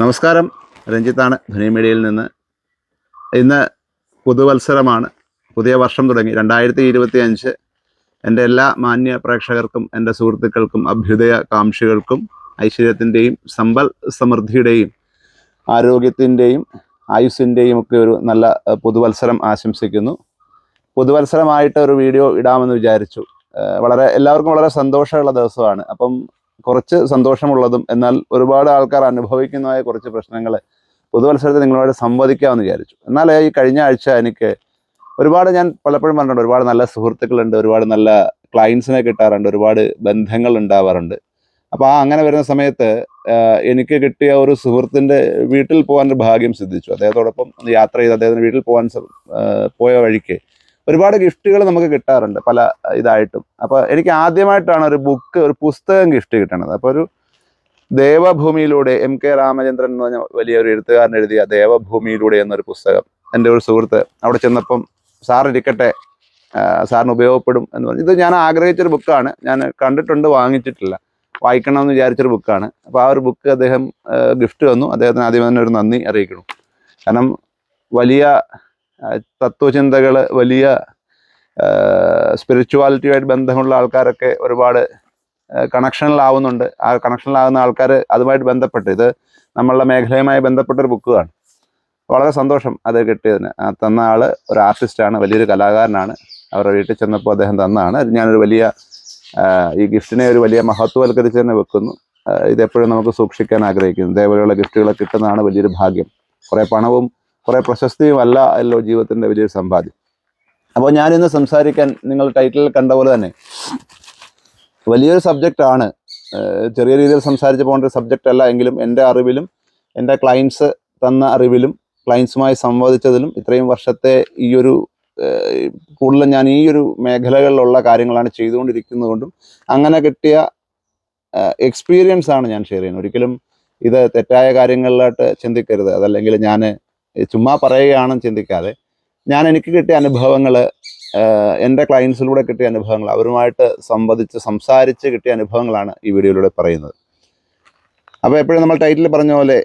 നമസ്കാരം. രഞ്ജിത്താണ് ധനി മീഡിയയിൽ നിന്ന്. ഇന്ന് പുതുവത്സരമാണ്. പുതിയ വർഷം തുടങ്ങി. രണ്ടായിരത്തി ഇരുപത്തി അഞ്ച് എന്റെ എല്ലാ മാന്യ പ്രേക്ഷകർക്കും എന്റെ സുഹൃത്തുക്കൾക്കും അഭ്യുദയ കാംക്ഷികൾക്കും ഐശ്വര്യത്തിന്റെയും സമ്പൽ സമൃദ്ധിയുടെയും ആരോഗ്യത്തിന്റെയും ആയുസ്സിന്റെയും ഒക്കെ ഒരു നല്ല പുതുവത്സരം ആശംസിക്കുന്നു. പുതുവത്സരമായിട്ട് ഒരു വീഡിയോ ഇടാമെന്ന് വിചാരിച്ചു. വളരെ എല്ലാവർക്കും വളരെ സന്തോഷമുള്ള ദിവസമാണ്. അപ്പം കുറച്ച് സന്തോഷമുള്ളതും എന്നാൽ ഒരുപാട് ആൾക്കാർ അനുഭവിക്കുന്നതായ കുറച്ച് പ്രശ്നങ്ങൾ പുതുവത്സരത്തിൽ നിങ്ങളോട് സംവദിക്കാമെന്ന് വിചാരിച്ചു. എന്നാൽ ഈ കഴിഞ്ഞ ആഴ്ച എനിക്ക് ഒരുപാട് ഞാൻ പലപ്പോഴും പറഞ്ഞിട്ടുണ്ട് ഒരുപാട് നല്ല സുഹൃത്തുക്കളുണ്ട് ഒരുപാട് നല്ല ക്ലയൻസിനെ കിട്ടാറുണ്ട് ഒരുപാട് ബന്ധങ്ങൾ ഉണ്ടാവാറുണ്ട്. അപ്പോൾ ആ അങ്ങനെ വരുന്ന സമയത്ത് എനിക്ക് കിട്ടിയ ഒരു സുഹൃത്തിന്റെ വീട്ടിൽ പോകാൻ ഭാഗ്യം സിദ്ധിച്ചു. അദ്ദേഹത്തോടൊപ്പം യാത്ര ചെയ്ത് അദ്ദേഹത്തിന്റെ വീട്ടിൽ പോകാൻ പോയ വഴിക്ക് ഒരുപാട് ഗിഫ്റ്റുകൾ നമുക്ക് കിട്ടാറുണ്ട് പല ഇതായിട്ടും. അപ്പോൾ എനിക്ക് ആദ്യമായിട്ടാണ് ഒരു ബുക്ക് ഒരു പുസ്തകം ഗിഫ്റ്റ് കിട്ടണത്. അപ്പോൾ ഒരു ദേവഭൂമിയിലൂടെ എം കെ രാമചന്ദ്രൻ എന്ന് പറഞ്ഞ വലിയൊരു എഴുത്തുകാരൻ എഴുതിയ ദേവഭൂമിയിലൂടെ എന്നൊരു പുസ്തകം എന്റെ ഒരു സുഹൃത്ത് അവിടെ ചെന്നപ്പം സാർ ഇരിക്കട്ടെ സാറിന് ഉപയോഗപ്പെടും എന്ന് പറഞ്ഞു. ഇത് ഞാൻ ആഗ്രഹിച്ചൊരു ബുക്കാണ്. ഞാൻ കണ്ടിട്ടുണ്ട് വാങ്ങിച്ചിട്ടില്ല. വായിക്കണമെന്ന് വിചാരിച്ചൊരു ബുക്കാണ്. അപ്പോൾ ആ ഒരു ബുക്ക് അദ്ദേഹം ഗിഫ്റ്റ് തന്നു. അദ്ദേഹത്തിന് ആദ്യം തന്നെ ഒരു നന്ദി അറിയിക്കണം കാരണം വലിയ തത്വചിന്തകൾ വലിയ സ്പിരിച്വാലിറ്റിയുമായിട്ട് ബന്ധമുള്ള ആൾക്കാരൊക്കെ ഒരുപാട് കണക്ഷനിലാവുന്നുണ്ട് ആ കണക്ഷനിലാവുന്ന ആൾക്കാർ അതുമായിട്ട് ബന്ധപ്പെട്ട് ഇത് നമ്മളുടെ മേഖലയുമായി ബന്ധപ്പെട്ടൊരു ഒരു ബുക്കാണ് വളരെ സന്തോഷം അത് കിട്ടിയതിന്. തന്ന ആൾ ഒരു ആർട്ടിസ്റ്റാണ് വലിയൊരു കലാകാരനാണ്. അവരുടെ വീട്ടിൽ ചെന്നപ്പോൾ അദ്ദേഹം തന്നതാണ് അത് ഞാനൊരു വലിയ ഈ ഗിഫ്റ്റിനെ ഒരു വലിയ മഹത്വവൽക്കരിച്ച് തന്നെ വെക്കുന്നു ഇതെപ്പോഴും നമുക്ക് സൂക്ഷിക്കാൻ ആഗ്രഹിക്കുന്നു. ഇതേപോലെയുള്ള ഗിഫ്റ്റുകൾ കിട്ടുന്നതാണ് വലിയൊരു ഭാഗ്യം. കുറേ പണവും കുറേ പ്രശസ്തിയും അല്ല ജീവിതത്തിന്റെ വലിയൊരു സമ്പാദ്യം. അപ്പോൾ ഞാനിന്ന് സംസാരിക്കാൻ നിങ്ങൾ ടൈറ്റിൽ കണ്ട പോലെ തന്നെ വലിയൊരു സബ്ജക്റ്റ് ആണ്. ചെറിയ രീതിയിൽ സംസാരിച്ച് പോകേണ്ട ഒരു സബ്ജക്റ്റ് അല്ല എങ്കിലും എന്റെ അറിവിലും എന്റെ ക്ലയൻസ് തന്ന അറിവിലും ക്ലയൻസുമായി സംവദിച്ചതിലും ഇത്രയും വർഷത്തെ ഈ ഒരു കൂടുതലും ഞാൻ ഈ ഒരു മേഖലകളിലുള്ള കാര്യങ്ങളാണ് ചെയ്തുകൊണ്ടിരിക്കുന്നത് കൊണ്ടും അങ്ങനെ കിട്ടിയ എക്സ്പീരിയൻസ് ആണ് ഞാൻ ഷെയർ ചെയ്യുന്നത്. ഒരിക്കലും ഇത് തെറ്റായ കാര്യങ്ങളിലോട്ട് ചിന്തിക്കരുത്. അതല്ലെങ്കിൽ ഞാൻ ചുമ്മാ പറയുകയാണെന്ന് ചിന്തിക്കാതെ ഞാൻ എനിക്ക് കിട്ടിയ അനുഭവങ്ങൾ എന്റെ ക്ലയൻസിലൂടെ കിട്ടിയ അനുഭവങ്ങൾ അവരുമായിട്ട് സംവദിച്ച് സംസാരിച്ച് കിട്ടിയ അനുഭവങ്ങളാണ് ഈ വീഡിയോയിലൂടെ പറയുന്നത്. അപ്പോൾ എപ്പോഴും നമ്മൾ ടൈറ്റിൽ പറഞ്ഞ പോലെ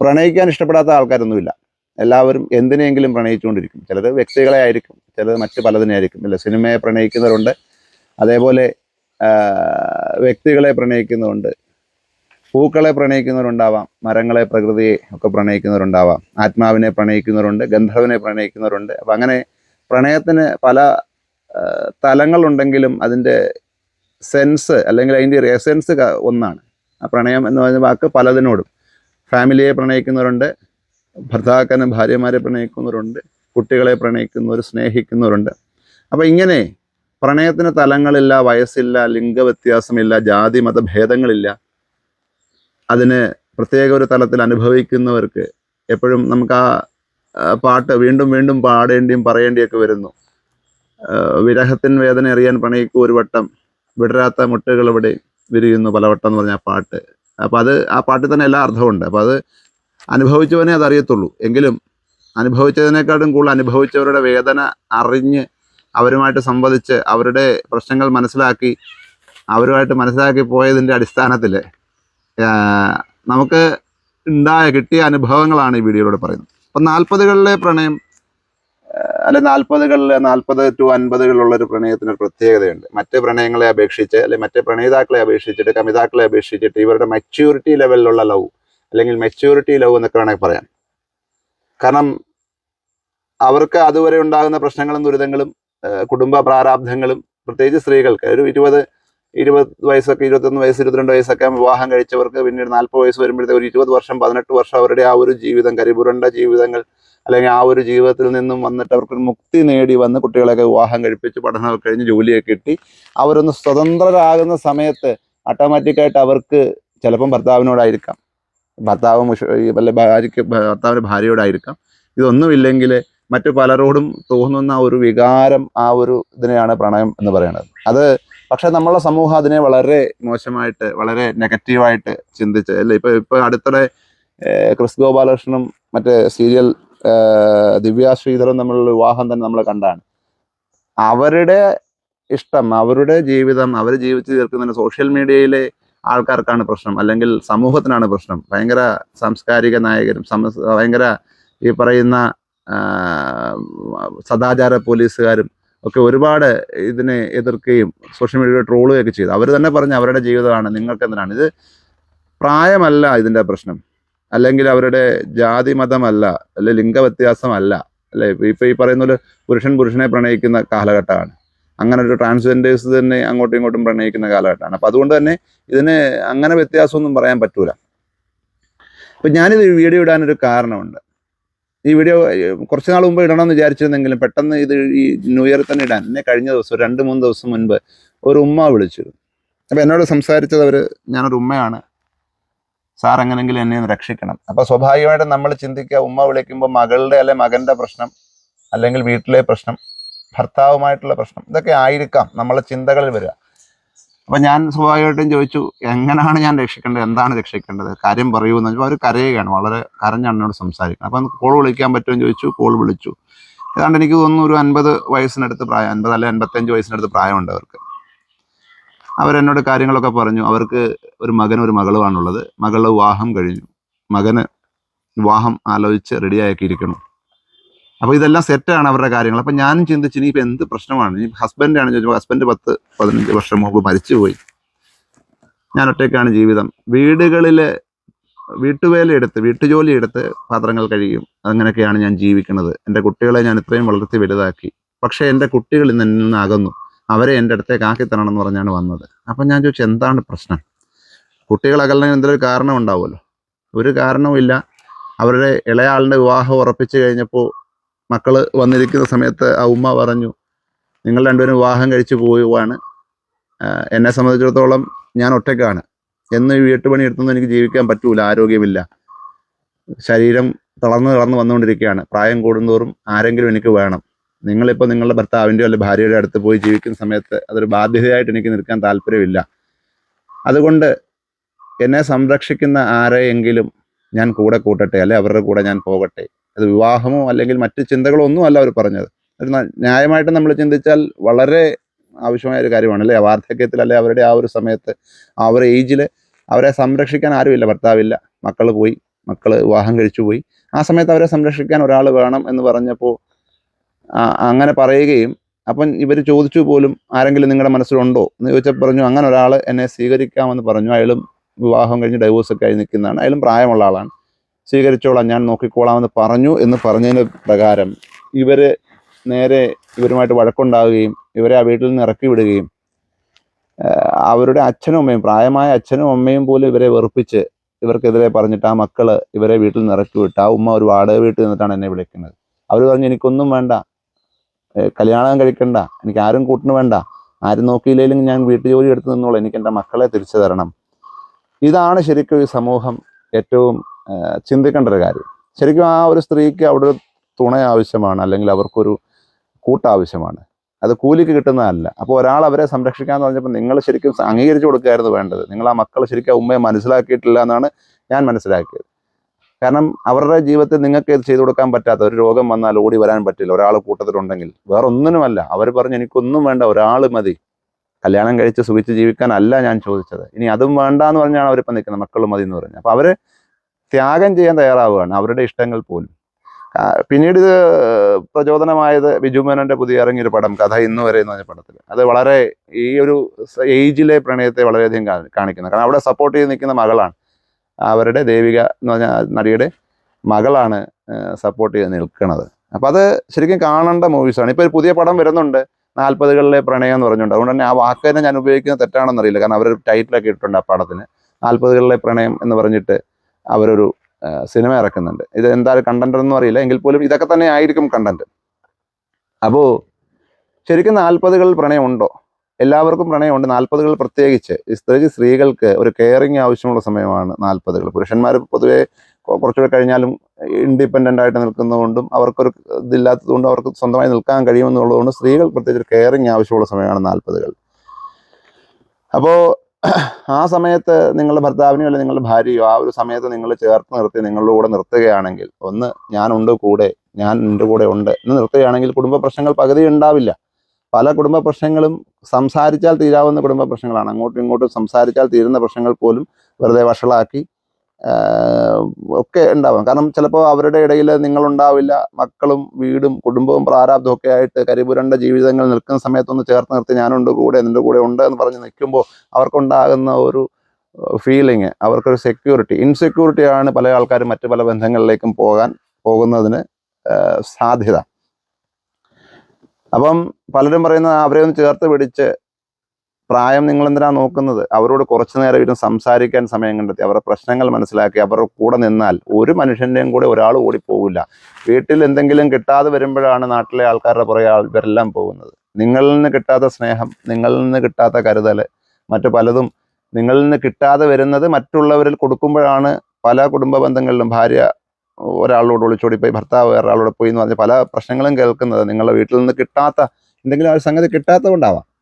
പ്രണയിക്കാൻ ഇഷ്ടപ്പെടാത്ത ആൾക്കാരൊന്നുമില്ല. എല്ലാവരും എന്തിനെങ്കിലും പ്രണയിച്ചുകൊണ്ടിരിക്കും. ചിലത് വ്യക്തികളെ ആയിരിക്കും ചിലത് മറ്റ് പലതിനെ ആയിരിക്കും. ഇല്ല സിനിമയെ പ്രണയിക്കുന്നവരുണ്ട്. അതേപോലെ വ്യക്തികളെ പ്രണയിക്കുന്നവരുണ്ട്. പൂക്കളെ പ്രണയിക്കുന്നവരുണ്ടാവാം മരങ്ങളെ പ്രകൃതിയെ ഒക്കെ പ്രണയിക്കുന്നവരുണ്ടാവാം ആത്മാവിനെ പ്രണയിക്കുന്നവരുണ്ട് ഗന്ധർവനെ പ്രണയിക്കുന്നവരുണ്ട്. അപ്പം അങ്ങനെ പ്രണയത്തിന് പല തലങ്ങളുണ്ടെങ്കിലും അതിന്റെ സെൻസ് അല്ലെങ്കിൽ അതിന്റെ എസെൻസ് ഒന്നാണ്. ആ പ്രണയം എന്ന് പറയുന്ന വാക്ക് പലതിനോടും. ഫാമിലിയെ പ്രണയിക്കുന്നവരുണ്ട് ഭർത്താക്കനും ഭാര്യമാരെ പ്രണയിക്കുന്നവരുണ്ട് കുട്ടികളെ പ്രണയിക്കുന്നവർ സ്നേഹിക്കുന്നവരുണ്ട്. അപ്പോൾ ഇങ്ങനെ പ്രണയത്തിന് തലങ്ങളില്ല വയസ്സില്ല ലിംഗവ്യത്യാസമില്ല ജാതി മത ഭേദങ്ങളില്ല. അതിന് പ്രത്യേക ഒരു തലത്തിൽ അനുഭവിക്കുന്നവർക്ക് എപ്പോഴും നമുക്ക് ആ പാട്ട് വീണ്ടും വീണ്ടും പാടേണ്ടിയും പറയേണ്ടിയൊക്കെ വരുന്നു. വിരഹത്തിൻ വേദന അറിയാൻ പ്രണയിക്കൂ ഒരു വട്ടം വിടരാത്ത മുട്ടുകൾ ഇവിടെ വിരിയുന്നു പലവട്ടം എന്ന് പറഞ്ഞ ആ പാട്ട്. അപ്പോൾ അത് ആ പാട്ടിൽ തന്നെ എല്ലാ അർത്ഥമുണ്ട് അപ്പോൾ അത് അനുഭവിച്ചവനെ അത് എങ്കിലും അനുഭവിച്ചതിനേക്കാളും കൂടുതൽ അനുഭവിച്ചവരുടെ വേദന അറിഞ്ഞ് അവരുമായിട്ട് സംവദിച്ച് അവരുടെ പ്രശ്നങ്ങൾ മനസ്സിലാക്കി അവരുമായിട്ട് മനസ്സിലാക്കി പോയതിന്റെ അടിസ്ഥാനത്തിൽ നമുക്ക് ഉണ്ടായ കിട്ടിയ അനുഭവങ്ങളാണ് ഈ വീഡിയോയിലൂടെ പറയുന്നത്. അപ്പം നാൽപ്പതുകളിലെ പ്രണയം അല്ലെ നാൽപ്പതുകളിലെ നാൽപ്പത് ടു അൻപതുകളിലുള്ള ഒരു പ്രണയത്തിന് ഒരു പ്രത്യേകതയുണ്ട്. മറ്റ് പ്രണയങ്ങളെ അപേക്ഷിച്ച് അല്ലെ മറ്റ് പ്രണയിതാക്കളെ അപേക്ഷിച്ചിട്ട് കമിതാക്കളെ അപേക്ഷിച്ചിട്ട് ഇവരുടെ മെച്യൂരിറ്റി ലെവലിലുള്ള ലവ് അല്ലെങ്കിൽ മെച്യൂരിറ്റി ലവ് എന്നൊക്കെ വേണമെങ്കിൽ പറയാം. കാരണം അവർക്ക് അതുവരെ ഉണ്ടാകുന്ന പ്രശ്നങ്ങളും ദുരിതങ്ങളും കുടുംബ പ്രാരാബ്ധങ്ങളും പ്രത്യേകിച്ച് സ്ത്രീകൾക്ക് ഒരു ഇരുപത് ഇരുപത് വയസ്സൊക്കെ ഇരുപത്തൊന്ന് വയസ്സ് ഇരുപത്തിരണ്ട് വയസ്സൊക്കെ വിവാഹം കഴിച്ചവർക്ക് പിന്നീട് നാൽപ്പത് വയസ്സ് വരുമ്പോഴത്തേക്ക് ഒരു ഇരുപത് വർഷം പതിനെട്ട് വർഷം അവരുടെ ആ ഒരു ജീവിതം കരിപുരണ്ട ജീവിതങ്ങൾ അല്ലെങ്കിൽ ആ ഒരു ജീവിതത്തിൽ നിന്നും വന്നിട്ട് അവർക്ക് മുക്തി നേടി വന്ന് കുട്ടികളെയൊക്കെ വിവാഹം കഴിപ്പിച്ച് പഠനമൊക്കെ കഴിഞ്ഞ് ജോലിയൊക്കെ കിട്ടി. അവരൊന്ന് സ്വതന്ത്രരാകുന്ന സമയത്ത് ഓട്ടോമാറ്റിക്കായിട്ട് അവർക്ക് ചിലപ്പം ഭർത്താവിനോടായിരിക്കാം. ഭർത്താവ് വല്ല ഭാര്യയ്ക്ക് ഭർത്താവിന്റെ ഭാര്യയോടായിരിക്കാം. ഇതൊന്നുമില്ലെങ്കിൽ മറ്റു പലരോടും തോന്നുന്ന ഒരു വികാരം ആ ഒരു ഇതിനെയാണ് പ്രണയം എന്ന് പറയുന്നത്. അത് പക്ഷെ നമ്മളെ സമൂഹം അതിനെ വളരെ മോശമായിട്ട് വളരെ നെഗറ്റീവായിട്ട് ചിന്തിച്ച്. അല്ലേ? ഇപ്പൊ ഇപ്പൊ അടുത്തിടെ ക്രിസ് ഗോപാലകൃഷ്ണനും മറ്റേ സീരിയൽ ദിവ്യ ശ്രീധറും തമ്മിലുള്ള വിവാഹം തന്നെ നമ്മൾ കണ്ടാണ്. അവരുടെ ഇഷ്ടം അവരുടെ ജീവിതം അവർ ജീവിച്ചു തീർക്കുന്നതിന് സോഷ്യൽ മീഡിയയിലെ ആൾക്കാർക്കാണ് പ്രശ്നം. അല്ലെങ്കിൽ സമൂഹത്തിനാണ് പ്രശ്നം. ഭയങ്കര സാംസ്കാരിക നായകരും ഭയങ്കര ഈ പറയുന്ന സദാചാര പോലീസുകാരും ഒക്കെ ഒരുപാട് ഇതിനെ എതിർക്കുകയും സോഷ്യൽ മീഡിയയിൽ ട്രോളുകയൊക്കെ ചെയ്തു. അവർ തന്നെ പറഞ്ഞ് അവരുടെ ജീവിതമാണ് നിങ്ങൾക്ക് എന്തിനാണ് ഇത് പ്രായമല്ല ഇതിന്റെ പ്രശ്നം. അല്ലെങ്കിൽ അവരുടെ ജാതി മതമല്ല അല്ലെ ലിംഗവ്യത്യാസമല്ല അല്ലെ ഇപ്പൊ ഈ പറയുന്ന പോലെ പുരുഷൻ പുരുഷനെ പ്രണയിക്കുന്ന കാലഘട്ടമാണ്. അങ്ങനെ ഒരു ട്രാൻസ്ജെൻഡേഴ്സ് തന്നെ അങ്ങോട്ടും ഇങ്ങോട്ടും പ്രണയിക്കുന്ന കാലഘട്ടമാണ്. അപ്പോൾ അതുകൊണ്ട് തന്നെ ഇതിന് അങ്ങനെ വ്യത്യാസമൊന്നും പറയാൻ പറ്റൂല. അപ്പൊ ഞാനിത് വീഡിയോ ഇടാനൊരു കാരണമുണ്ട്. ഈ വീഡിയോ കുറച്ച് നാൾ മുമ്പ് ഇടണമെന്ന് വിചാരിച്ചിരുന്നെങ്കിലും പെട്ടെന്ന് ഇത് ഈ ന്യൂ ഇയറിൽ തന്നെ ഇടാൻ. എന്നെ കഴിഞ്ഞ ദിവസം രണ്ട് മൂന്ന് ദിവസം മുൻപ് ഒരു ഉമ്മ വിളിച്ചു അപ്പോൾ എന്നോട് സംസാരിച്ചത് അവർ ഞാനൊരു ഉമ്മയാണ്. സാർ എങ്ങനെങ്കിലും എന്നെ ഒന്ന് രക്ഷിക്കണം. അപ്പോൾ സ്വാഭാവികമായിട്ടും നമ്മൾ ചിന്തിക്കുക ഉമ്മ വിളിക്കുമ്പോൾ മകളുടെ അല്ലെ മകന്റെ പ്രശ്നം അല്ലെങ്കിൽ വീട്ടിലെ പ്രശ്നം ഭർത്താവുമായിട്ടുള്ള പ്രശ്നം ഇതൊക്കെ ആയിരിക്കാം നമ്മളെ ചിന്തകളിൽ വരിക. അപ്പൊ ഞാൻ സ്വാഭാവികമായിട്ടും ചോദിച്ചു എങ്ങനെയാണ് ഞാൻ രക്ഷിക്കേണ്ടത്? എന്താണ് രക്ഷിക്കേണ്ടത്? കാര്യം പറയൂ എന്ന് അവർ കരയുകയാണ് വളരെ കരഞ്ഞാണ് എന്നോട് സംസാരിക്കുന്നത് അപ്പം കോൾ വിളിക്കാൻ പറ്റുമെന്ന് ചോദിച്ചു കോൾ വിളിച്ചു. ഏതാണ്ട് എനിക്ക് തോന്നുന്നു ഒരു അൻപത് വയസ്സിനടുത്ത് പ്രായം അൻപത് അല്ലെ അൻപത്തഞ്ച് വയസ്സിനടുത്ത് പ്രായമുണ്ട് അവർക്ക്. അവരെന്നോട് കാര്യങ്ങളൊക്കെ പറഞ്ഞു. അവർക്ക് ഒരു മകനും ഒരു മകളുമാണുള്ളത് മകളുടെ വിവാഹം കഴിഞ്ഞു. മകന് വിവാഹം ആലോചിച്ച് റെഡിയാക്കിയിരിക്കണം അപ്പോൾ ഇതെല്ലാം സെറ്റാണ് അവരുടെ കാര്യങ്ങൾ. അപ്പം ഞാനും ചിന്തിച്ചു ഇനിയിപ്പോൾ എന്ത് പ്രശ്നമാണ്? ഇനി ഹസ്ബൻഡാണ് ചോദിച്ചപ്പോൾ ഹസ്ബൻഡ് പത്ത് പതിനഞ്ച് വർഷം മുമ്പ് മരിച്ചുപോയി. ഞാൻ ഒറ്റയ്ക്കാണ് ജീവിതം. വീടുകളിൽ വീട്ടുവേല എടുത്ത് വീട്ടുജോലി എടുത്ത് പാത്രങ്ങൾ കഴിയും അങ്ങനെയൊക്കെയാണ് ഞാൻ ജീവിക്കുന്നത്. എന്റെ കുട്ടികളെ ഞാൻ ഇത്രയും വളർത്തി വലുതാക്കി. പക്ഷേ എന്റെ കുട്ടികൾ ഇന്ന് എന്നിൽ നിന്ന് അകന്നു. അവരെ എന്റെ അടുത്തേക്ക് ആക്കി തരണം എന്ന് പറഞ്ഞാണ് വന്നത്. അപ്പം ഞാൻ ചോദിച്ചു എന്താണ് പ്രശ്നം? കുട്ടികൾ അകലിന് എന്തൊരു കാരണം ഉണ്ടാവുമല്ലോ ഒരു കാരണവും ഇല്ല അവരുടെ ഇളയാളിന്റെ വിവാഹം ഉറപ്പിച്ചു കഴിഞ്ഞപ്പോൾ മക്കൾ വന്നിരിക്കുന്ന സമയത്ത് ആ ഉമ്മ പറഞ്ഞു നിങ്ങൾ രണ്ടുപേരും വിവാഹം കഴിച്ചു പോവുകയാണ്. എന്നെ സംബന്ധിച്ചിടത്തോളം ഞാൻ ഒറ്റയ്ക്കാണ്. എന്ന് വീട്ടുപണി എടുത്തൊന്നും എനിക്ക് ജീവിക്കാൻ പറ്റൂല ആരോഗ്യമില്ല. ശരീരം തളർന്ന് തളർന്ന് വന്നുകൊണ്ടിരിക്കുകയാണ്. പ്രായം കൂടുന്തോറും ആരെങ്കിലും എനിക്ക് വേണം. നിങ്ങളിപ്പോൾ നിങ്ങളുടെ ഭർത്താവിന്റെയോ അല്ലെങ്കിൽ ഭാര്യയുടെ അടുത്ത് പോയി ജീവിക്കുന്ന സമയത്ത് അതൊരു ബാധ്യതയായിട്ട് എനിക്ക് നിൽക്കാൻ താല്പര്യമില്ല. അതുകൊണ്ട് എന്നെ സംരക്ഷിക്കുന്ന ആരെയെങ്കിലും ഞാൻ കൂടെ കൂട്ടട്ടെ അല്ലെ അവരുടെ കൂടെ ഞാൻ പോകട്ടെ. അത് വിവാഹമോ അല്ലെങ്കിൽ മറ്റ് ചിന്തകളോ ഒന്നും അല്ല അവർ പറഞ്ഞത്. ന്യായമായിട്ട് നമ്മൾ ചിന്തിച്ചാൽ വളരെ ആവശ്യമായ ഒരു കാര്യമാണ് അല്ലേ? വാർദ്ധക്യത്തിൽ അല്ലെ അവരുടെ ആ ഒരു സമയത്ത് ആ ഒരു ഏജിൽ അവരെ സംരക്ഷിക്കാൻ ആരുമില്ല ഭർത്താവില്ല. മക്കൾ പോയി മക്കൾ വിവാഹം കഴിച്ചു പോയി. ആ സമയത്ത് അവരെ സംരക്ഷിക്കാൻ ഒരാൾ വേണം എന്ന് പറഞ്ഞപ്പോൾ അങ്ങനെ പറയുകയും അപ്പം ഇവർ ചോദിച്ചു പോലും ആരെങ്കിലും നിങ്ങളുടെ മനസ്സിലുണ്ടോ എന്ന് ചോദിച്ചാൽ പറഞ്ഞു അങ്ങനെ ഒരാൾ എന്നെ സ്വീകരിക്കാമെന്ന് പറഞ്ഞു. അയാളും വിവാഹം കഴിഞ്ഞ് ഡൈവോഴ്സൊക്കെ ആയി നിൽക്കുന്നതാണ്. അയാളും പ്രായമുള്ള ആളാണ്. സ്വീകരിച്ചോളാം ഞാൻ നോക്കിക്കോളാമെന്ന് പറഞ്ഞു എന്ന് പറഞ്ഞതിന് പ്രകാരം ഇവർ നേരെ ഇവരുമായിട്ട് വഴക്കുണ്ടാവുകയും ഇവരെ ആ വീട്ടിൽ നിന്ന് ഇറക്കി വിടുകയും അവരുടെ അച്ഛനും അമ്മയും പ്രായമായ അച്ഛനും അമ്മയും പോലും ഇവരെ വെറുപ്പിച്ച് ഇവർക്കെതിരെ പറഞ്ഞിട്ട് ആ മക്കൾ ഇവരെ വീട്ടിൽ നിന്ന് ഇറക്കി വിട്ട് ആ ഉമ്മ ഒരു വാടക വീട്ടിൽ നിന്നിട്ടാണ് എന്നെ വിളിക്കുന്നത്. അവർ പറഞ്ഞു എനിക്കൊന്നും വേണ്ട കല്യാണം കഴിക്കണ്ട എനിക്ക് ആരും കൂട്ടിന് വേണ്ട ആരും നോക്കിയില്ലെങ്കിലും ഞാൻ വീട്ടു ജോലി എടുത്ത് നിന്നോളൂ എനിക്ക് എന്റെ മക്കളെ തിരിച്ചു തരണം. ഇതാണ് ശരിക്കും ഈ സമൂഹം ഏറ്റവും ചിന്തിക്കേണ്ട ഒരു കാര്യം. ശരിക്കും ആ ഒരു സ്ത്രീക്ക് അവിടെ തുണ ആവശ്യമാണ് അല്ലെങ്കിൽ അവർക്കൊരു കൂട്ട് ആവശ്യമാണ്. അത് കൂലിക്ക് കിട്ടുന്നതല്ല. അപ്പോൾ ഒരാൾ അവരെ സംരക്ഷിക്കാന്ന് പറഞ്ഞപ്പോൾ നിങ്ങൾ ശരിക്കും അംഗീകരിച്ചു കൊടുക്കുകയായിരുന്നു വേണ്ടത്. നിങ്ങൾ ആ മക്കൾ ശരിക്കും ആ ഉമ്മയെ മനസ്സിലാക്കിയിട്ടില്ല എന്നാണ് ഞാൻ മനസ്സിലാക്കിയത്. കാരണം അവരുടെ ജീവിതത്തിൽ നിങ്ങൾക്ക് ഇത് ചെയ്തു കൊടുക്കാൻ പറ്റാത്ത ഒരു രോഗം വന്നാൽ ഓടി വരാൻ പറ്റില്ല. ഒരാൾ കൂട്ടത്തിലുണ്ടെങ്കിൽ. വേറെ ഒന്നിനുമല്ല അവർ പറഞ്ഞു എനിക്കൊന്നും വേണ്ട ഒരാൾ മതി. കല്യാണം കഴിച്ച് സുഖിച്ച് ജീവിക്കാനല്ല ഞാൻ ചോദിച്ചത്. ഇനി അതും വേണ്ട എന്ന് പറഞ്ഞാണ് അവരിപ്പോൾ നിൽക്കുന്നത്. മക്കളും മതി എന്ന് പറഞ്ഞു. അപ്പോൾ അവർ ത്യാഗം ചെയ്യാൻ തയ്യാറാവുകയാണ് അവരുടെ ഇഷ്ടങ്ങൾ പോലും. പിന്നീട് ഇത് പ്രചോദനമായത് ബിജു മേനോന്റെ പുതിയ ഇറങ്ങിയൊരു പടം കഥ ഇന്ന് വരെ എന്ന് പറഞ്ഞ പടത്തിൽ അത് വളരെ ഈ ഒരു ഏജിലെ പ്രണയത്തെ വളരെയധികം കാണിക്കുന്നത് കാരണം അവിടെ സപ്പോർട്ട് ചെയ്ത് നിൽക്കുന്ന മകളാണ്. അവരുടെ ദേവിക എന്ന് പറഞ്ഞ നടിയുടെ മകളാണ് സപ്പോർട്ട് ചെയ്ത് നിൽക്കുന്നത് അപ്പോൾ അത് ശരിക്കും കാണേണ്ട മൂവീസാണ് ഇപ്പോൾ ഒരു പുതിയ പടം വരുന്നുണ്ട്. നാൽപ്പതുകളിലെ പ്രണയം എന്ന് പറഞ്ഞുകൊണ്ട്. അതുകൊണ്ട് തന്നെ ആ വാക്ക് തന്നെ ഞാൻ ഉപയോഗിക്കുന്നത് തെറ്റാണെന്നറിയില്ല. കാരണം അവർ ടൈറ്റിലൊക്കെ ഇട്ടിട്ടുണ്ട് ആ പടത്തിന്. നാൽപ്പതുകളിലെ പ്രണയം എന്ന് പറഞ്ഞിട്ട് അവരൊരു സിനിമ ഇറക്കുന്നുണ്ട്. ഇത് എന്താ കണ്ടന്റ് ഒന്നും അറിയില്ല. എങ്കിൽ പോലും ഇതൊക്കെ തന്നെ ആയിരിക്കും കണ്ടന്റ് അപ്പോൾ ശരിക്കും നാൽപ്പതുകളിൽ പ്രണയമുണ്ടോ? എല്ലാവർക്കും പ്രണയമുണ്ട്. നാൽപ്പതുകൾ പ്രത്യേകിച്ച്. സ്ത്രീക്ക് സ്ത്രീ സ്ത്രീകൾക്ക് ഒരു കെയറിങ് ആവശ്യമുള്ള സമയമാണ് നാൽപ്പതുകൾ പുരുഷന്മാർ പൊതുവേ കുറച്ചുകൂടെ കഴിഞ്ഞാലും ഇൻഡിപെൻഡന്റ് ആയിട്ട് നിൽക്കുന്നതുകൊണ്ടും അവർക്കൊരു ഇതില്ലാത്തതുകൊണ്ടും അവർക്ക് സ്വന്തമായി നിൽക്കാൻ കഴിയുമെന്നുള്ളതുകൊണ്ട് സ്ത്രീകൾ പ്രത്യേകിച്ച് ഒരു കെയറിങ് ആവശ്യമുള്ള സമയമാണ് നാൽപ്പതുകൾ അപ്പോൾ ആ സമയത്ത് നിങ്ങളുടെ ഭർത്താവിനെയോ അല്ലെങ്കിൽ നിങ്ങളുടെ ഭാര്യയോ ആ ഒരു സമയത്ത് നിങ്ങൾ ചേർത്ത് നിർത്തി നിങ്ങളുടെ കൂടെ നിർത്തുകയാണെങ്കിൽ ഒന്ന് ഞാനുണ്ട് കൂടെ ഞാൻ എന്റെ കൂടെ ഉണ്ട് എന്ന് നിർത്തുകയാണെങ്കിൽ കുടുംബ പ്രശ്നങ്ങൾ പകുതി ഉണ്ടാവില്ല. പല കുടുംബ പ്രശ്നങ്ങളും സംസാരിച്ചാൽ തീരാവുന്ന കുടുംബ പ്രശ്നങ്ങളാണ്. അങ്ങോട്ടും ഇങ്ങോട്ടും സംസാരിച്ചാൽ തീരുന്ന പ്രശ്നങ്ങൾ പോലും വെറുതെ വഷളാക്കി ഒക്കെ ഉണ്ടാവാം. കാരണം ചിലപ്പോൾ അവരുടെ ഇടയിൽ നിങ്ങളുണ്ടാവില്ല. മക്കളും വീടും കുടുംബവും പ്രാരാബ്ദവും ഒക്കെ ആയിട്ട് കരിപുരണ്ട ജീവിതങ്ങൾ നിൽക്കുന്ന സമയത്തൊന്ന് ചേർത്ത് നിർത്തി ഞാനുണ്ട് കൂടെ നിന്റെ കൂടെ ഉണ്ട് എന്ന് പറഞ്ഞ് നിൽക്കുമ്പോൾ അവർക്കുണ്ടാകുന്ന ഒരു ഫീലിങ് അവർക്കൊരു സെക്യൂരിറ്റി ഇൻസെക്യൂരിറ്റി ആണ് പല ആൾക്കാരും മറ്റു പല ബന്ധങ്ങളിലേക്കും പോകാൻ പോകുന്നതിന് സാധ്യത. അപ്പം പലരും പറയുന്നത് അവരെ ഒന്ന് ചേർത്ത് പിടിച്ച് പ്രായം നിങ്ങൾ എന്തിനാ നോക്കുന്നത്? അവരോട് കുറച്ചു നേരം ഇരുന്ന് സംസാരിക്കാൻ സമയം കണ്ടെത്തി. അവരുടെ പ്രശ്നങ്ങൾ മനസ്സിലാക്കി. അവരുടെ കൂടെ നിന്നാൽ ഒരു മനുഷ്യന്റെയും കൂടെ ഒരാൾ ഓടി പോകില്ല വീട്ടിൽ എന്തെങ്കിലും കിട്ടാതെ വരുമ്പോഴാണ് നാട്ടിലെ ആൾക്കാരുടെ പുറകെ ഇവരെല്ലാം പോകുന്നത്. നിങ്ങളിൽ നിന്ന് കിട്ടാത്ത സ്നേഹം നിങ്ങളിൽ നിന്ന് കിട്ടാത്ത കരുതൽ മറ്റു പലതും നിങ്ങളിൽ നിന്ന് കിട്ടാതെ വരുന്നത് മറ്റുള്ളവരിൽ കൊടുക്കുമ്പോഴാണ് പല കുടുംബ ബന്ധങ്ങളിലും ഭാര്യ ഒരാളോട് ഒളിച്ചോടി പോയി ഭർത്താവ് വേറൊരാളോട് പോയി എന്ന് പറഞ്ഞ് പല പ്രശ്നങ്ങളും കേൾക്കുന്നത്. നിങ്ങളുടെ വീട്ടിൽ നിന്ന് കിട്ടാത്ത എന്തെങ്കിലും ആ സംഗതി കിട്ടാത്തത് കൊണ്ടാവാം അപ്പൊ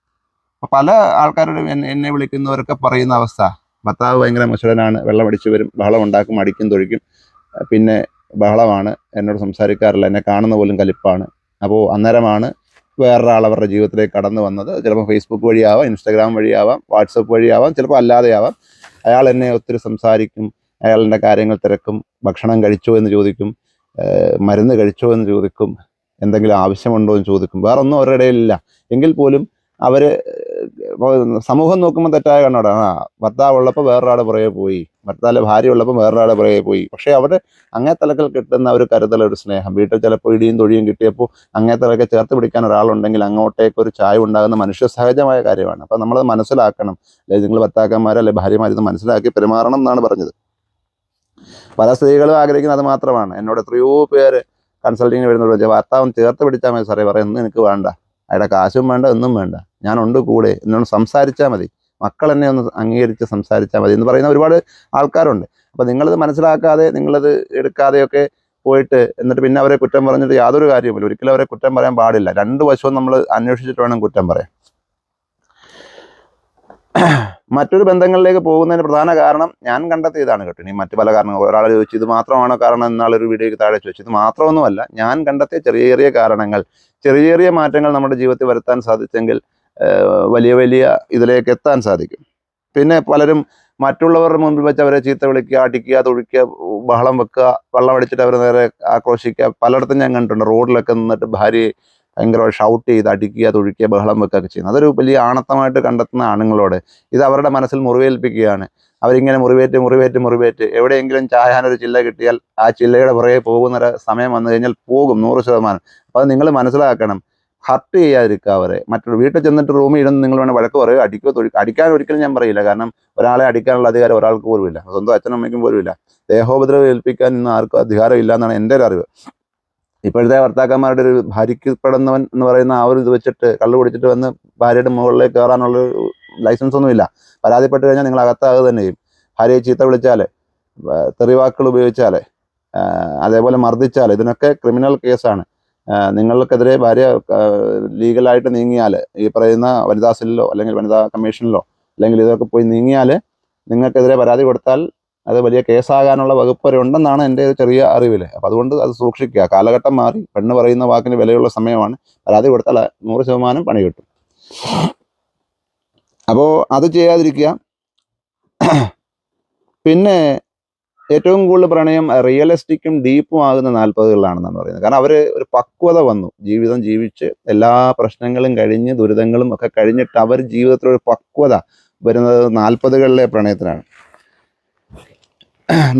പല ആൾക്കാരോടും എന്നെ വിളിക്കുന്നവരൊക്കെ പറയുന്ന അവസ്ഥ. ഭർത്താവ് ഭയങ്കര മുശടനാണ് വെള്ളം അടിച്ചു വരും ബഹളം ഉണ്ടാക്കും അടിക്കും തൊഴിക്കും. പിന്നെ ബഹളമാണ് എന്നോട് സംസാരിക്കാറില്ല എന്നെ കാണുന്ന പോലും കലിപ്പാണ്. അപ്പോൾ അന്നേരമാണ് വേറൊരാൾ അവരുടെ ജീവിതത്തിലേക്ക് കടന്നു വന്നത്. ചിലപ്പോൾ ഫേസ്ബുക്ക് വഴിയാവാം ഇൻസ്റ്റാഗ്രാം വഴിയാവാം വാട്സപ്പ് വഴിയാവാം ചിലപ്പോൾ അല്ലാതെയാവാം. അയാൾ എന്നെ ഒത്തിരി സംസാരിക്കും അയാളിന്റെ കാര്യങ്ങൾ തിരക്കും ഭക്ഷണം കഴിച്ചോ എന്ന് ചോദിക്കും മരുന്ന് കഴിച്ചോ എന്ന് ചോദിക്കും എന്തെങ്കിലും ആവശ്യമുണ്ടോ എന്ന് ചോദിക്കും. വേറൊന്നും അവരുടെ ഇടയിലില്ല. എങ്കിൽ പോലും ഇപ്പൊ സമൂഹം നോക്കുമ്പോൾ തെറ്റായ കണ്ണോടാണ് ആ ഭർത്താവ് ഉള്ളപ്പോൾ വേറൊരാളുടെ പുറകെ പോയി. ഭർത്താവ് ഭാര്യ ഉള്ളപ്പോൾ വേറൊരാളുടെ പുറകെ പോയി. പക്ഷേ അവിടെ അങ്ങേ തലക്കൽ കിട്ടുന്ന ഒരു കരുതൽ ഒരു സ്നേഹം. വീട്ടിൽ ചിലപ്പോൾ ഇടിയും തൊഴിയും കിട്ടിയപ്പോൾ അങ്ങേ തലക്കെ ചേർത്ത് പിടിക്കാൻ ഒരാളുണ്ടെങ്കിൽ അങ്ങോട്ടേക്ക് ഒരു ചായ ഉണ്ടാകുന്ന മനുഷ്യ സഹജമായ കാര്യമാണ്. അപ്പോൾ നമ്മളത് മനസ്സിലാക്കണം. അല്ലെങ്കിൽ നിങ്ങൾ ഭർത്താക്കന്മാരെ അല്ലെങ്കിൽ ഭാര്യമാർ മനസ്സിലാക്കി പെരുമാറണം എന്നാണ് പറഞ്ഞത്. പല സ്ത്രീകളും ആഗ്രഹിക്കുന്നത് മാത്രമാണ്. എന്നോട് എത്രയോ പേര് കൺസൾട്ടിങ്ങിന് വരുന്നവർ ഭർത്താവും ചേർത്ത് പിടിച്ചാൽ മതി സാറേ. പറയുന്നത് എനിക്ക് വേണ്ട. അയാളുടെ കാശും വേണ്ട ഒന്നും വേണ്ട. ഞാനുണ്ട് കൂടെ എന്നോട് സംസാരിച്ചാൽ മതി. മക്കൾ എന്നെ ഒന്ന് അംഗീകരിച്ച് സംസാരിച്ചാൽ മതി എന്ന് പറയുന്ന ഒരുപാട് ആൾക്കാരുണ്ട്. അപ്പം നിങ്ങളത് മനസ്സിലാക്കാതെ നിങ്ങളത് എടുക്കാതെയൊക്കെ പോയിട്ട് എന്നിട്ട് പിന്നെ അവരെ കുറ്റം പറഞ്ഞിട്ട് യാതൊരു കാര്യവുമില്ല. ഒരിക്കലും അവരെ കുറ്റം പറയാൻ പാടില്ല. രണ്ട് വശവും നമ്മൾ അന്വേഷിച്ചിട്ട് വേണം കുറ്റം പറയാൻ. മറ്റൊരു ബന്ധങ്ങളിലേക്ക് പോകുന്നതിന് പ്രധാന കാരണം ഞാൻ കണ്ടെത്തിയതാണ് കേട്ടോ. ഇനി മറ്റു പല കാരണങ്ങൾ. ഒരാൾ ചോദിച്ചു ഇത് മാത്രമാണോ കാരണം? എന്നാളൊരു വീഡിയോയ്ക്ക് താഴെ ചോദിച്ചു. ഇത് മാത്രമൊന്നുമല്ല ഞാൻ കണ്ടെത്തിയ ചെറിയ ചെറിയ കാരണങ്ങൾ ചെറിയ ചെറിയ മാറ്റങ്ങൾ നമ്മുടെ ജീവിതത്തിൽ വരുത്താൻ സാധിച്ചെങ്കിൽ വലിയ വലിയ ഇതിലേക്ക് എത്താൻ സാധിക്കും. പിന്നെ പലരും മറ്റുള്ളവരുടെ മുമ്പിൽ വെച്ച് അവരെ ചീത്ത വിളിക്കുക അടിക്കുക തൊഴിക്കുക ബഹളം വെക്കുക വെള്ളം അടിച്ചിട്ട് അവരെ നേരെ ആക്രോശിക്കുക. പലയിടത്തും ഞാൻ കണ്ടിട്ടുണ്ട്. റോഡിലൊക്കെ നിന്നിട്ട് ഭാര്യയെ ഭയങ്കരമായി ഷൗട്ട് ചെയ്ത് അടിക്കുക തൊഴിക്കുക ബഹളം വെക്കുകയൊക്കെ ചെയ്യുന്നത് അതൊരു വലിയ ആണത്തമായിട്ട് കണ്ടെത്തുന്ന ആണുങ്ങളോട് ഇത് അവരുടെ മനസ്സിൽ മുറിവേൽപ്പിക്കുകയാണ്. അവരിങ്ങനെ മുറിവേറ്റ് മുറിവേറ്റ് മുറിവേറ്റ്. എവിടെയെങ്കിലും ചായാനൊരു ചില്ല കിട്ടിയാൽ ആ ചില്ലയുടെ പുറകെ പോകുന്ന സമയം വന്നു കഴിഞ്ഞാൽ പോകും നൂറ് ശതമാനം. അപ്പോൾ അത് നിങ്ങൾ മനസ്സിലാക്കണം. ഹർട്ട് ചെയ്യാതിരിക്കുക അവരെ. മറ്റൊരു വീട്ടിൽ ചെന്നിട്ട് റൂമിൽ ഇരുന്ന് നിങ്ങൾ വേണം വഴക്ക് പറയുക അടിക്കോ തൊഴി അടിക്കാൻ ഒരിക്കലും ഞാൻ പറയില്ല. കാരണം ഒരാളെ അടിക്കാനുള്ള അധികാരം ഒരാൾക്ക് പോലും ഇല്ല സ്വന്തം അച്ഛനും അമ്മയ്ക്കും പോലും ഇല്ല ദേഹോപദ്രവം ഏൽപ്പിക്കാൻ ഇന്ന് ആർക്കും അധികാരം ഇല്ല എന്നാണ് എന്റെ ഒരു അറിവ്. ഇപ്പോഴത്തെ ഭർത്താക്കന്മാരുടെ ഒരു ഭാര്യയ്ക്കപ്പെടുന്നവൻ എന്ന് പറയുന്ന ആ ഒരു ഇത് വെച്ചിട്ട് കള്ളു കുടിച്ചിട്ട് വന്ന് ഭാര്യയുടെ മുകളിലേക്ക് കയറാനുള്ള ലൈസൻസ് ഒന്നുമില്ല. പരാതിപ്പെട്ട് കഴിഞ്ഞാൽ നിങ്ങൾ അകത്താകുക തന്നെ ചെയ്യും. ഭാര്യയെ ചീത്ത വിളിച്ചാൽ തെറിവാക്കുകൾ ഉപയോഗിച്ചാൽ അതേപോലെ മർദ്ദിച്ചാൽ ഇതിനൊക്കെ ക്രിമിനൽ കേസാണ് നിങ്ങൾക്കെതിരെ ഭാര്യ ലീഗലായിട്ട് നീങ്ങിയാൽ ഈ പറയുന്ന വനിതാ സെല്ലിലോ അല്ലെങ്കിൽ വനിതാ കമ്മീഷനിലോ അല്ലെങ്കിൽ ഇതൊക്കെ പോയി നീങ്ങിയാൽ നിങ്ങൾക്കെതിരെ പരാതി കൊടുത്താൽ അത് വലിയ കേസാകാനുള്ള വകുപ്പ് വരെ ഉണ്ടെന്നാണ് എന്റെ ചെറിയ അറിവിൽ അപ്പം അതുകൊണ്ട് അത് സൂക്ഷിക്കുക. കാലഘട്ടം മാറി പെണ്ണ് പറയുന്ന വാക്കിന് വിലയുള്ള സമയമാണ്. പരാതി കൊടുത്താൽ നൂറ് ശതമാനം പണി കിട്ടും. അപ്പോൾ അത് ചെയ്യാതിരിക്കുക. പിന്നെ ഏറ്റവും കൂടുതൽ പ്രണയം റിയലിസ്റ്റിക്കും ഡീപ്പും ആകുന്ന നാൽപ്പതുകളിലാണെന്നാണ് പറയുന്നത്. കാരണം അവർ ഒരു പക്വത വന്നു. ജീവിതം ജീവിച്ച് എല്ലാ പ്രശ്നങ്ങളും കഴിഞ്ഞ് ദുരിതങ്ങളും ഒക്കെ കഴിഞ്ഞിട്ട് അവർ ജീവിതത്തിലൊരു പക്വത വരുന്നത് നാൽപ്പതുകളിലെ പ്രണയത്തിനാണ്.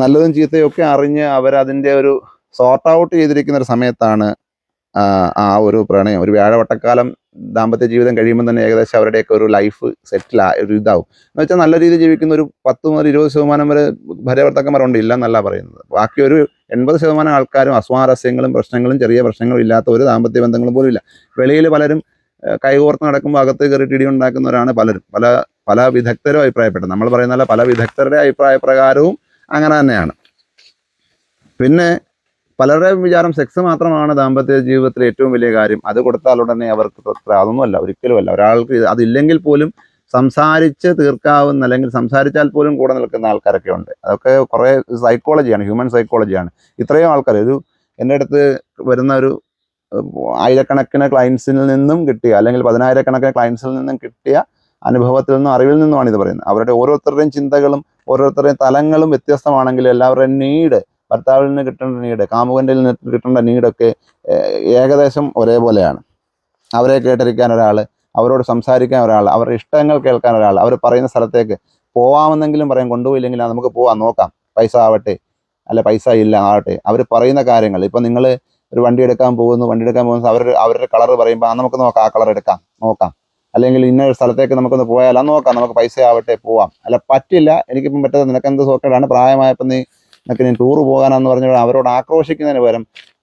നല്ലതും ചീത്തയും ഒക്കെ അറിഞ്ഞ് അവരതിന്റെ ഒരു സോർട്ട് ഔട്ട് ചെയ്തിരിക്കുന്ന ഒരു സമയത്താണ് ആ, ഒരു പ്രണയം. ഒരു വ്യാഴവട്ടക്കാലം ദാമ്പത്യ ജീവിതം കഴിയുമ്പോൾ തന്നെ ഏകദേശം അവരുടെയൊക്കെ ഒരു ലൈഫ് സെറ്റിൽ ഒരു ഇതാവും. എന്ന് വെച്ചാൽ നല്ല രീതിയിൽ ജീവിക്കുന്ന ഒരു പത്ത് മുതൽ ഇരുപത് ശതമാനം വരെ ഭാര്യഭർത്താക്കന്മാരുണ്ട് ഇല്ല എന്നല്ല പറയുന്നത്. ബാക്കി ഒരു എൺപത് ശതമാനം ആൾക്കാരും അസ്വാരസ്യങ്ങളും പ്രശ്നങ്ങളും ചെറിയ പ്രശ്നങ്ങളും ഇല്ലാത്ത ഒരു ദാമ്പത്യ ബന്ധങ്ങളും പോലും ഇല്ല. വെളിയിൽ പലരും കൈകോർത്ത് നടക്കുമ്പോൾ അകത്ത് കയറിയിട്ട് ഇടി ഉണ്ടാക്കുന്നവരാണ് പലരും. പല പല വിദഗ്ധരും അഭിപ്രായപ്പെട്ടത് നമ്മൾ പറയുന്ന പല വിദഗ്ധരുടെ അഭിപ്രായ പ്രകാരവും അങ്ങനെ തന്നെയാണ്. പിന്നെ പലരുടെയും വിചാരം സെക്സ് മാത്രമാണ് ദാമ്പത്യ ജീവിതത്തിലെ ഏറ്റവും വലിയ കാര്യം. അത് കൊടുത്താൽ ഉടനെ അവർക്ക് അതൊന്നുമല്ല ഒരിക്കലുമല്ല. ഒരാൾക്ക് അതില്ലെങ്കിൽ പോലും സംസാരിച്ച് തീർക്കാവുന്ന അല്ലെങ്കിൽ സംസാരിച്ചാൽ പോലും കൂടെ നിൽക്കുന്ന ആൾക്കാരൊക്കെ ഉണ്ട്. അതൊക്കെ കുറേ സൈക്കോളജിയാണ് ഹ്യൂമൻ സൈക്കോളജിയാണ് ഇത്രയും ആൾക്കാർ ഒരു എന്റെ അടുത്ത് വരുന്ന ഒരു ആയിരക്കണക്കിന് ക്ലയൻസിൽ നിന്നും കിട്ടിയ അല്ലെങ്കിൽ പതിനായിരക്കണക്കിന് ക്ലയൻസിൽ നിന്നും കിട്ടിയ അനുഭവത്തിൽ നിന്നും അറിവിൽ നിന്നുമാണ് ഇത് പറയുന്നത്. അവരുടെ ഓരോരുത്തരുടെയും ചിന്തകളും ഓരോരുത്തരുടെയും തലങ്ങളും വ്യത്യസ്തമാണെങ്കിലും എല്ലാവരുടെയും നീഡ് ഭർത്താവിൽ നിന്ന് കിട്ടേണ്ട നീഡ് കാമുകന്റെ നിന്ന് കിട്ടേണ്ട നീഡൊക്കെ ഏകദേശം ഒരേപോലെയാണ്. അവരെ കേട്ടിരിക്കാൻ ഒരാൾ അവരോട് സംസാരിക്കാൻ ഒരാൾ അവരുടെ ഇഷ്ടങ്ങൾ കേൾക്കാൻ ഒരാൾ അവർ പറയുന്ന സ്ഥലത്തേക്ക് പോവാമെന്നെങ്കിലും പറയാം കൊണ്ടുപോയില്ലെങ്കിൽ നമുക്ക് പോവാം നോക്കാം പൈസ ആവട്ടെ അല്ല പൈസ ഇല്ല ആവട്ടെ. അവർ പറയുന്ന കാര്യങ്ങൾ ഇപ്പം നിങ്ങൾ ഒരു വണ്ടി എടുക്കാൻ പോകുന്നു വണ്ടി എടുക്കാൻ പോകുന്ന അവർ അവരുടെ കളർ പറയുമ്പോൾ നമുക്ക് നോക്കാം ആ കളർ എടുക്കാം നോക്കാം. അല്ലെങ്കിൽ ഇന്നൊരു സ്ഥലത്തേക്ക് നമുക്കൊന്ന് പോയാൽ ആ നോക്കാം. നമുക്ക് പൈസ ആവട്ടെ പോവാം. അല്ല പറ്റില്ല. എനിക്കിപ്പം പറ്റാതെ നിനക്ക് എന്ത് സോക്കേടാണ്? പ്രായമായപ്പോൾ നീ നിനക്ക് നീ ടൂറ് പോകാനാന്ന് പറഞ്ഞാൽ അവരോട് ആക്രോശിക്കുന്നതിന് പകരം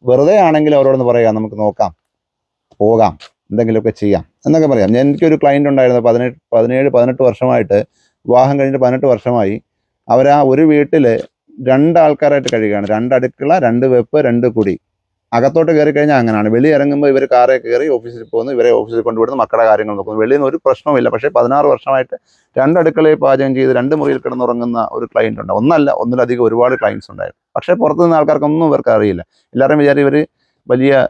വെറുതെ ആണെങ്കിൽ അവരോടൊന്ന് പറയാം നമുക്ക് നോക്കാം പോകാം എന്തെങ്കിലുമൊക്കെ ചെയ്യാം എന്നൊക്കെ പറയാം. ഞാൻ എനിക്കൊരു ക്ലയന്റ് ഉണ്ടായിരുന്നു പതിനെട്ട് പതിനേഴ് പതിനെട്ട് വർഷമായിട്ട് വിവാഹം കഴിഞ്ഞിട്ട് പതിനെട്ട് വർഷമായി. അവരാ ഒരു വീട്ടിൽ രണ്ടാൾക്കാരായിട്ട് കഴിയുകയാണ്. രണ്ട് അടുക്കള രണ്ട് വെപ്പ് രണ്ട് കുടി. അകത്തോട്ട് കയറി കഴിഞ്ഞാൽ അങ്ങനെയാണ് വെളി ഇറങ്ങുമ്പോൾ ഇവർ കാറെ കയറി ഓഫീസിൽ പോകുന്നു. ഇവരെ ഓഫീസിൽ കൊണ്ടുവിടുന്നു. മക്കളുടെ കാര്യങ്ങൾ നോക്കുന്നു. വെളിയിൽ നിന്ന് ഒരു പ്രശ്നവുമില്ല. പക്ഷേ പതിനാറ് വർഷമായിട്ട് രണ്ട് അടുക്കളയിൽ പാചകം ചെയ്ത് രണ്ട് മുറിയിൽ കിടന്നുറങ്ങുന്ന ഒരു ക്ലയന്റ് ഉണ്ട്. ഒന്നല്ല ഒന്നിലധികം ഒരുപാട് ക്ലയൻസ് ഉണ്ടായിരുന്നു. പക്ഷേ പുറത്തു നിന്ന് ആൾക്കാർക്കൊന്നും ഇവർക്ക് അറിയില്ല. എല്ലാവരും വിചാരിച്ച് ഇവർ വലിയ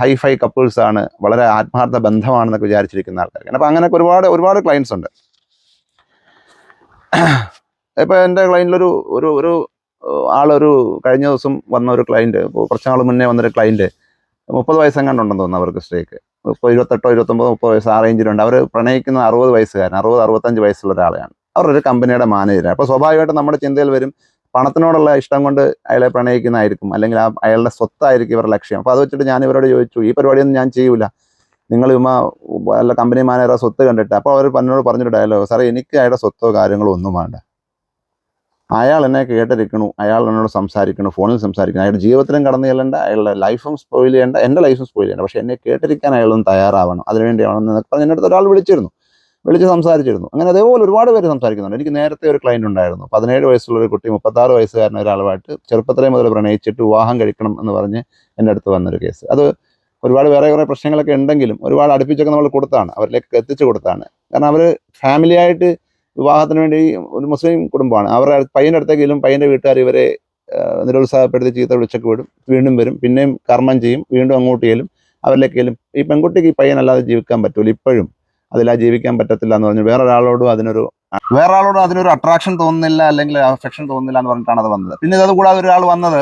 ഹൈഫൈ കപ്പിൾസ് ആണ്. വളരെ ആത്മാർത്ഥ ബന്ധമാണെന്നൊക്കെ വിചാരിച്ചിരിക്കുന്ന ആൾക്കാർക്ക്. അപ്പോൾ അങ്ങനെയൊക്കെ ഒരുപാട് ഒരുപാട് ക്ലയൻസ് ഉണ്ട്. ഇപ്പോൾ എന്റെ ക്ലയന്റിലൊരു ഒരു ഒരു ആളൊരു കഴിഞ്ഞ ദിവസം വന്ന ഒരു ക്ലയന്റ് കുറച്ച് നാൾ മുന്നേ വന്നൊരു ക്ലയന്റ് മുപ്പത് വയസ്സെങ്ങാണ്ടുണ്ടെന്ന് തോന്നുന്നു അവർക്ക് സ്ട്രേക്ക് ഇപ്പോൾ ഇരുപത്തെട്ടോ ഇരുപത്തൊമ്പതോ മുപ്പത് വയസ്സ് ആ റേഞ്ചിലുണ്ട് അവർ പ്രണയിക്കുന്ന അറുപത് വയസ്സുകാരൻ അറുപത് അറുപത്തഞ്ച് വയസ്സുള്ള ഒരാളെയാണ്. അവരൊരു കമ്പനിയുടെ മാനേജറാണ് അപ്പോൾ സ്വാഭാവികമായിട്ടും നമ്മുടെ ചിന്തയിൽ വരും പണത്തിനോടുള്ള ഇഷ്ടം കൊണ്ട് അയാളെ പ്രണയിക്കുന്നതായിരിക്കും അല്ലെങ്കിൽ ആ അയാളുടെ സ്വത്തായിരിക്കും ഇവരുടെ ലക്ഷ്യം. അപ്പോൾ അത് വെച്ചിട്ട് ഞാൻ ഇവരോട് ചോദിച്ചു ഈ പരിപാടിയൊന്നും ഞാൻ ചെയ്യൂല. നിങ്ങൾ ഉമ്മ വല്ല കമ്പനി മാനേജറെ സ്വത്ത് കണ്ടിട്ട്. അപ്പോൾ അവർ എന്നോട് പറഞ്ഞൊരു ഡയലോഗ് സാറേ എനിക്ക് അയാളുടെ സ്വത്തോ കാര്യങ്ങളോ ഒന്നും വേണ്ട. അയാൾ എന്നെ കേട്ടിരിക്കണു അയാൾ എന്നോട് സംസാരിക്കണു ഫോണിൽ സംസാരിക്കണം. അയാളുടെ ജീവിതത്തിലും കടന്നു ചെല്ലേണ്ട അയാളുടെ ലൈഫും സ്പോയിൽ ചെയ്യേണ്ട എന്റെ ലൈഫും സ്പോയിൽ ചെയ്യേണ്ട. പക്ഷെ എന്നെ കേട്ടിരിക്കാൻ അയാളൊന്നും തയ്യാറാവണം. അതിനുവേണ്ടിയാണെന്ന് എന്നൊക്കെ പറഞ്ഞ് എന്റെ അടുത്ത് ഒരാൾ വിളിച്ചിരുന്നു. വിളിച്ച് സംസാരിച്ചിരുന്നു. അങ്ങനെ അതേപോലെ ഒരുപാട് പേര് സംസാരിക്കുന്നുണ്ട്. എനിക്ക് നേരത്തെ ഒരു ക്ലയന്റ് ഉണ്ടായിരുന്നു. പതിനേഴ് വയസ്സുള്ള ഒരു കുട്ടി മുപ്പത്താറ് വയസ്സുകാരൻ ഒരാളുമായിട്ട് ചെറുപ്പത്തിലേ മുതൽ പ്രണയിച്ചിട്ട് വിവാഹം കഴിക്കണം എന്ന് പറഞ്ഞ് എന്റെ അടുത്ത് വന്നൊരു കേസ് അത് ഒരുപാട് വേറെ കുറേ പ്രശ്നങ്ങളൊക്കെ ഉണ്ടെങ്കിലും ഒരുപാട് അടുപ്പിച്ചൊക്കെ നമ്മൾ കൊടുത്താണ്. അവരിലേക്ക് എത്തിച്ചു കൊടുത്താണ്. കാരണം അവർ ഫാമിലിയായിട്ട് വിവാഹത്തിന് വേണ്ടി ഒരു മുസ്ലിം കുടുംബമാണ്. അവരുടെ പയ്യന്റെ അടുത്തേക്കെങ്കിലും പയ്യന്റെ വീട്ടുകാർ ഇവരെ നിരുത്സാഹപ്പെടുത്തി ചീത്ത വിളിച്ചൊക്കെ വിടും. വീണ്ടും വരും. പിന്നെയും കർമ്മം ചെയ്യും. വീണ്ടും അങ്ങോട്ട് ചെല്ലും അവരിലേക്ക് ചെല്ലും ഈ പെൺകുട്ടിക്ക് ഈ പയ്യനല്ലാതെ ജീവിക്കാൻ പറ്റൂല. ഇപ്പോഴും അതിലാ ജീവിക്കാൻ പറ്റത്തില്ല എന്ന് പറഞ്ഞു വേറൊരാളോടും അതിനൊരു വേറൊരാളോടും അതിനൊരു അട്രാക്ഷൻ തോന്നുന്നില്ല അല്ലെങ്കിൽ അഫെക്ഷൻ തോന്നുന്നില്ല എന്ന് പറഞ്ഞിട്ടാണ് അത് വന്നത്. പിന്നെ ഇതത് കൂടാതെ ഒരാൾ വന്നത്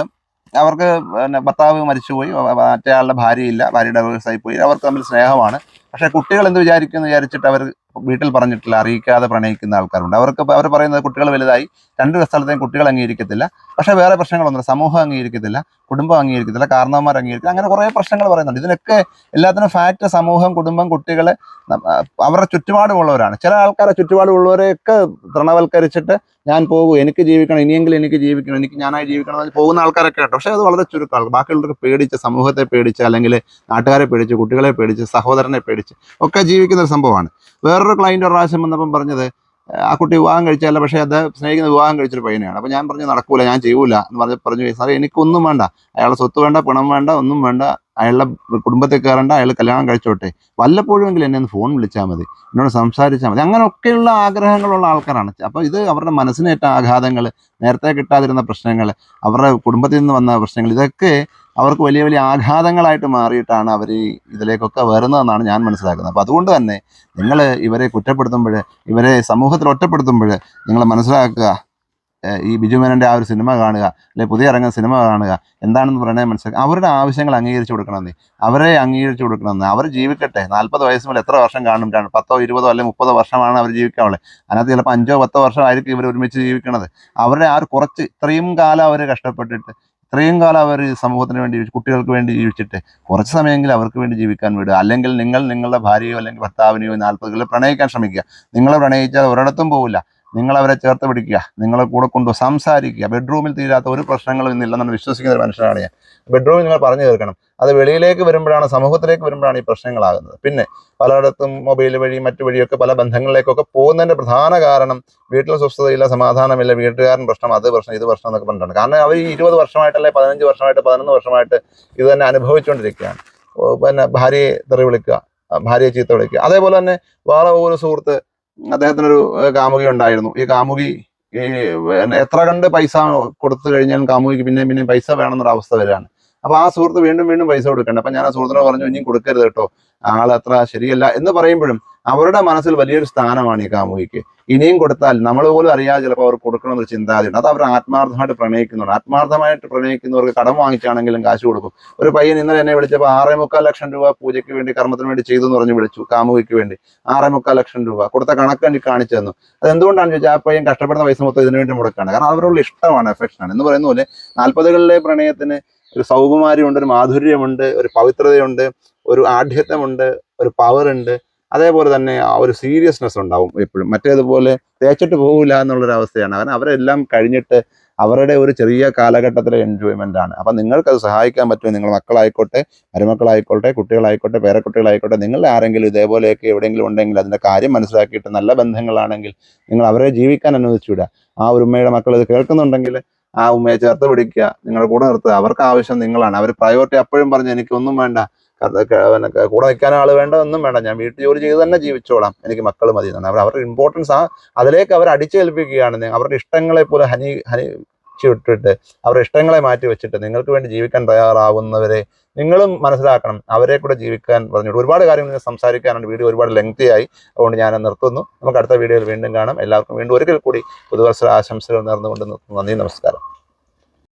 അവർക്ക് പിന്നെ ഭർത്താവ് മരിച്ചുപോയി. മറ്റേ ആളുടെ ഭാര്യയില്ല. ഭാര്യ ആയി പോയി. അവർക്ക് തമ്മിൽ സ്നേഹമാണ്. പക്ഷേ കുട്ടികൾ എന്ത് വിചാരിക്കുമെന്ന് വിചാരിച്ചിട്ട് അവർ വീട്ടിൽ പറഞ്ഞിട്ടില്ല അറിയിക്കാതെ പ്രണയിക്കുന്ന ആൾക്കാരുണ്ട്. അവർക്ക് അവർ പറയുന്നത് കുട്ടികൾ വലുതായി രണ്ട് സ്ഥലത്തെയും കുട്ടികൾ അംഗീകരിക്കത്തില്ല. പക്ഷേ വേറെ പ്രശ്നങ്ങളൊന്നുമില്ല സമൂഹം അംഗീകരിക്കത്തില്ല. കുടുംബം അംഗീകരിക്കത്തില്ല കാരണവന്മാർ അംഗീകരിക്കില്ല അങ്ങനെ കുറേ പ്രശ്നങ്ങൾ പറയുന്നുണ്ട്. ഇതിനൊക്കെ എല്ലാത്തിനും ഫാക്റ്റ് സമൂഹം കുടുംബം കുട്ടികൾ അവരുടെ ചുറ്റുപാടുമുള്ളവരാണ്. ചില ആൾക്കാരെ ചുറ്റുപാടുമുള്ളവരെയൊക്കെ തൃണവൽക്കരിച്ചിട്ട് ഞാൻ പോകും എനിക്ക് ജീവിക്കണം ഇനിയെങ്കിലും എനിക്ക് ജീവിക്കണം എനിക്ക് ഞാനായി ജീവിക്കണം എന്ന് പോകുന്ന ആൾക്കാരൊക്കെ ഉണ്ട്. പക്ഷേ അത് വളരെ ചുരുക്കം ആൾ ബാക്കിയുള്ളവർക്ക് പേടിച്ച് സമൂഹത്തെ പേടിച്ച് അല്ലെങ്കിൽ നാട്ടുകാരെ പേടിച്ച് കുട്ടികളെ പേടിച്ച് സഹോദരനെ പേടിച്ച് ഒക്കെ ജീവിക്കുന്ന ഒരു സംഭവമാണ്. വേറൊരു ക്ലയന്റ് ഒരു പ്രാവശ്യം വന്നപ്പം പറഞ്ഞത് ആ കുട്ടി വിവാഹം കഴിച്ചല്ല പക്ഷേ അത് സ്നേഹിക്കുന്ന വിവാഹം കഴിച്ചൊരു പയ്യനെയാണ്. അപ്പോൾ ഞാൻ പറഞ്ഞു നടക്കൂല ഞാൻ ചെയ്യൂല എന്ന് പറഞ്ഞ് പറഞ്ഞു സാറേ എനിക്കൊന്നും വേണ്ട. അയാളുടെ സ്വത്ത് വേണ്ട പണം വേണ്ട ഒന്നും വേണ്ട. അയാളുടെ കുടുംബത്തിൽ കയറേണ്ട അയാൾ കല്യാണം കഴിച്ചോട്ടെ. വല്ലപ്പോഴുമെങ്കിലും എന്നെ ഒന്ന് ഫോൺ വിളിച്ചാൽ മതി. എന്നോട് സംസാരിച്ചാൽ മതി. അങ്ങനെയൊക്കെയുള്ള ആഗ്രഹങ്ങളുള്ള ആൾക്കാരാണ്. അപ്പോൾ ഇത് അവരുടെ മനസ്സിനേറ്റ ആഘാതങ്ങൾ നേരത്തെ കിട്ടാതിരുന്ന പ്രശ്നങ്ങൾ അവരുടെ കുടുംബത്തിൽ നിന്ന് വന്ന പ്രശ്നങ്ങൾ ഇതൊക്കെ അവർക്ക് വലിയ വലിയ ആഘാതങ്ങളായിട്ട് മാറിയിട്ടാണ് അവർ ഇതിലേക്കൊക്കെ വരുന്നതെന്നാണ് ഞാൻ മനസ്സിലാക്കുന്നത്. അപ്പോൾ അതുകൊണ്ട് തന്നെ നിങ്ങൾ ഇവരെ കുറ്റപ്പെടുത്തുമ്പോൾ ഇവരെ സമൂഹത്തിൽ ഒറ്റപ്പെടുത്തുമ്പോൾ നിങ്ങൾ മനസ്സിലാക്കുക ഈ ബിജു മേനന്റെ ആ ഒരു സിനിമ കാണുക അല്ലെങ്കിൽ പുതിയ ഇറങ്ങുന്ന സിനിമ കാണുക എന്താണെന്ന് പറയണേ മനസ്സിലാക്കുക. അവരുടെ ആവശ്യങ്ങൾ അംഗീകരിച്ചു കൊടുക്കണമെന്ന് അവരെ അംഗീകരിച്ചു കൊടുക്കണമെന്ന് അവർ ജീവിക്കട്ടെ. നാൽപ്പത് വയസ്സ് മുതൽ എത്ര വർഷം കാണും? പത്തോ ഇരുപതോ അല്ലെങ്കിൽ മുപ്പതോ വർഷമാണ് അവർ ജീവിക്കാനുള്ളത്. അതിനകത്ത് ചിലപ്പോൾ അഞ്ചോ പത്തോ വർഷമായിരിക്കും ഇവർ ഒരുമിച്ച് ജീവിക്കണത്. അവരുടെ ആ ഒരു കുറച്ച് ഇത്രയും കാലം അവർ കഷ്ടപ്പെട്ടിട്ട് ഇത്രയും കാലം അവർ സമൂഹത്തിന് വേണ്ടി കുട്ടികൾക്ക് വേണ്ടി ജീവിച്ചിട്ട് കുറച്ച് സമയമെങ്കിലും അവർക്ക് വേണ്ടി ജീവിക്കാൻ വിടുക. അല്ലെങ്കിൽ നിങ്ങൾ നിങ്ങളുടെ ഭാര്യയോ അല്ലെങ്കിൽ ഭർത്താവിനെയോ നാൽപ്പതുകളിൽ പ്രണയിക്കാൻ ശ്രമിക്കുക. നിങ്ങളെ പ്രണയിച്ചാൽ ഒരിടത്തും പോകില്ല നിങ്ങൾ അവരെ ചേർത്ത് പിടിക്കുക. നിങ്ങളെ കൂടെ കൊണ്ട് സംസാരിക്കുക. ബെഡ്റൂമിൽ തീരാത്ത ഒരു പ്രശ്നങ്ങളും നമ്മൾ വിശ്വസിക്കുന്ന ഒരു മനുഷ്യനാണ് ഞാൻ. ബെഡ്റൂമിൽ നിങ്ങൾ പറഞ്ഞു തീർക്കണം. അത് വെളിയിലേക്ക് വരുമ്പോഴാണ് സമൂഹത്തിലേക്ക് വരുമ്പോഴാണ് ഈ പ്രശ്നങ്ങളാകുന്നത്. പിന്നെ പലയിടത്തും മൊബൈൽ വഴി മറ്റു വഴിയൊക്കെ പല ബന്ധങ്ങളിലേക്കൊക്കെ പോകുന്നതിന്റെ പ്രധാന കാരണം വീട്ടിൽ സ്വസ്ഥതയില്ല സമാധാനമില്ല വീട്ടുകാരൻ പ്രശ്നം അത് പ്രശ്നം ഇത് പ്രശ്നം എന്നൊക്കെ പറഞ്ഞിട്ടാണ് കാരണം അവർ ഇരുപത് വർഷമായിട്ടല്ലേ പതിനഞ്ച് വർഷമായിട്ട് പതിനൊന്ന് വർഷമായിട്ട് ഇത് തന്നെ അനുഭവിച്ചുകൊണ്ടിരിക്കുകയാണ്. പിന്നെ ഭാര്യയെ തെറി വിളിക്കുക ഭാര്യയെ ചീത്ത വിളിക്കുക. അതേപോലെ തന്നെ വേറെ ഒരു സുഹൃത്ത് അദ്ദേഹത്തിനൊരു കാമുകി ഉണ്ടായിരുന്നു. ഈ കാമുകി എത്ര കണ്ട് പൈസ കൊടുത്തു കഴിഞ്ഞാൽ കാമുകിക്ക് പിന്നെ പിന്നെ പൈസ വേണമെന്നൊരു അവസ്ഥ വരികയാണ്. അപ്പൊ ആ സുഹൃത്ത് വീണ്ടും വീണ്ടും പൈസ കൊടുക്കണ്ട? അപ്പൊ ഞാൻ ആ സുഹൃത്തിനോട് പറഞ്ഞു ഇനിയും കൊടുക്കരുത് കേട്ടോ. ആൾ അത്ര ശരിയല്ല. എന്ന് പറയുമ്പോഴും അവരുടെ മനസ്സിൽ വലിയൊരു സ്ഥാനമാണ് ഈ കാമുകിക്ക്. ഇനിയും കൊടുത്താൽ നമ്മൾ പോലും അറിയാതെ ചിലപ്പോൾ അവർ കൊടുക്കണമെന്നൊരു ചിന്താഗതിയുണ്ട്. അത് അവർ ആത്മാർത്ഥമായിട്ട് പ്രണയിക്കുന്നുണ്ട്. ആത്മാർത്ഥമായിട്ട് പ്രണയിക്കുന്നവർക്ക് കടം വാങ്ങിച്ചാണെങ്കിലും കാശ് കൊടുക്കും. ഒരു പയ്യൻ ഇന്നലെ എന്നെ വിളിച്ചപ്പോൾ ആറേ മുക്കാൽ ലക്ഷം രൂപ പൂജയ്ക്ക് വേണ്ടി കർമ്മത്തിന് വേണ്ടി ചെയ്തു എന്ന് പറഞ്ഞ് വിളിച്ചു കാമുകിക്ക് വേണ്ടി. ആറേ മുക്കാൽ ലക്ഷം രൂപ. കൊടുത്ത കണക്ക് എനിക്ക് കാണിച്ചു തന്നു. അത് എന്തുകൊണ്ടാണെന്ന് ചോദിച്ചാൽ ആ പയ്യൻ കഷ്ടപ്പെടുന്ന പൈസ മൊത്തം ഇതിനു വേണ്ടി മുടക്കാണ് കാരണം അവരോട് ഇഷ്ടമാണ് അഫെക്ഷനാണ് എന്ന് പറയുന്ന പോലെ നാൽപ്പതുകളിലെ പ്രണയത്തിന് ഒരു സൗകുമാരിയുണ്ട് ഒരു മാധുര്യമുണ്ട് ഒരു പവിത്രതയുണ്ട് ഒരു ആഢ്യത്വമുണ്ട് ഒരു പവർ ഉണ്ട്. അതേപോലെ തന്നെ ഒരു സീരിയസ്നെസ് ഉണ്ടാവും എപ്പോഴും. മറ്റേതുപോലെ തേച്ചിട്ട് പോകില്ല എന്നുള്ളൊരു അവസ്ഥയാണ് കാരണം അവരെല്ലാം കഴിഞ്ഞിട്ട് അവരുടെ ഒരു ചെറിയ കാലഘട്ടത്തിലെ എൻജോയ്മെന്റ് ആണ്. അപ്പം നിങ്ങൾക്കത് സഹായിക്കാൻ പറ്റും. നിങ്ങൾ മക്കളായിക്കോട്ടെ മരുമക്കളായിക്കോട്ടെ കുട്ടികളായിക്കോട്ടെ പേരക്കുട്ടികളായിക്കോട്ടെ നിങ്ങളുടെ ആരെങ്കിലും ഇതേപോലെയൊക്കെ എവിടെയെങ്കിലും ഉണ്ടെങ്കിൽ അതിന്റെ കാര്യം മനസ്സിലാക്കിയിട്ട് നല്ല ബന്ധങ്ങളാണെങ്കിൽ നിങ്ങൾ അവരെ ജീവിക്കാൻ അനുവദിച്ചു വിടുക. ആ ഒരു ഉമ്മയുടെ മക്കൾ ഇത് കേൾക്കുന്നുണ്ടെങ്കിൽ ആ ഉമ്മയെ ചേർത്ത് പിടിക്കുക നിങ്ങളുടെ കൂടെ നിർത്തുക. അവർക്ക് ആവശ്യം നിങ്ങളാണ്. അവർ പ്രയോറിറ്റി അപ്പോഴും പറഞ്ഞ് എനിക്കൊന്നും വേണ്ട. കൂടെ നിൽക്കാൻ ആൾ വേണ്ട ഒന്നും വേണ്ട. ഞാൻ വീട്ടിൽ ജോലി ചെയ്ത് തന്നെ ജീവിച്ചോളാം. എനിക്ക് മക്കൾ മതി എന്നാണ്. അവർ അവരുടെ ഇമ്പോർട്ടൻസ് ആ അതിലേക്ക് അവർ അടിച്ചേൽപ്പിക്കുകയാണ്. അവരുടെ ഇഷ്ടങ്ങളെ പോലെ ഹനി ഹനി വിട്ടിട്ട് അവരുടെ ഇഷ്ടങ്ങളെ മാറ്റി വെച്ചിട്ട് നിങ്ങൾക്ക് വേണ്ടി ജീവിക്കാൻ തയ്യാറാവുന്നവരെ നിങ്ങളും മനസ്സിലാക്കണം. അവരെ കൂടെ ജീവിക്കാൻ പറഞ്ഞിട്ട് ഒരുപാട് കാര്യങ്ങൾ സംസാരിക്കാനുണ്ട്. വീഡിയോ ഒരുപാട് ലെങ്തി ആയി. അതുകൊണ്ട് ഞാൻ നിർത്തുന്നു. നമുക്ക് അടുത്ത വീഡിയോയിൽ വീണ്ടും കാണാം. എല്ലാവർക്കും വീണ്ടും ഒരിക്കൽ കൂടി പുതുവത്സര ആശംസകൾ നേർന്നുകൊണ്ട് നിർത്തുന്നു. നന്ദി നമസ്കാരം.